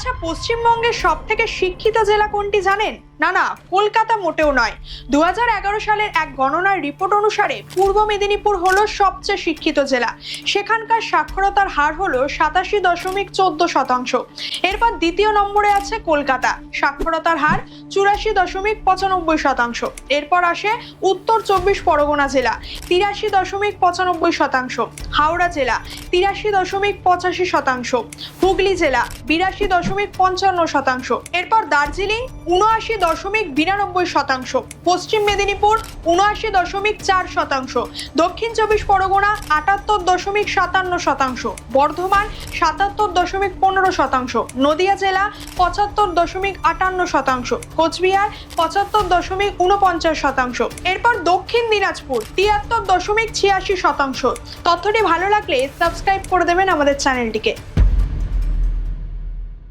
আচ্ছা পশ্চিমবঙ্গের সব থেকে শিক্ষিত জেলা কোনটি জানেন? না না, কলকাতা মোটেও নয়। দু সালের এক গণনার রিপোর্ট অনুসারে পূর্ব মেদিনীপুর হলো সবচেয়ে শিক্ষিত জেলা। সেখানকার সাক্ষরতার হার হলো সাতাশি দশমিক চোদ্দ শতাংশ। এরপর দ্বিতীয় নম্বরে আছে কলকাতা। সাক্ষরতার হার চুরাশি দশমিক পঁচানব্বই শতাংশ। এরপর আসে উত্তর চব্বিশ পরগনা জেলা, তিরাশি দশমিক পঁচানব্বই শতাংশ। হাওড়া জেলা, তিরাশি দশমিক পঁচাশি শতাংশ। হুগলি জেলা, বিরাশি দশমিক পঞ্চান্ন শতাংশ। এরপর দার্জিলিং উনআশি দশমিক বিরানব্বই শতাংশ। পশ্চিম মেদিনীপুর উনআশি দশমিক চার শতাংশ। দক্ষিণ চব্বিশ পরগনা আটাত্তর দশমিক সাতান্ন শতাংশ। বর্ধমান সাতাত্তর দশমিক পনেরো শতাংশ। নদিয়া জেলা পঁচাত্তর দশমিক আটান্ন শতাংশ। কোচবিহার পঁচাত্তর দশমিক উনপঞ্চাশ শতাংশ। এরপর দক্ষিণ দিনাজপুর তিয়াত্তর দশমিক ছিয়াশি শতাংশ। তথ্যটি ভালো লাগলে সাবস্ক্রাইব করে দেবেন আমাদের চ্যানেলটিকে।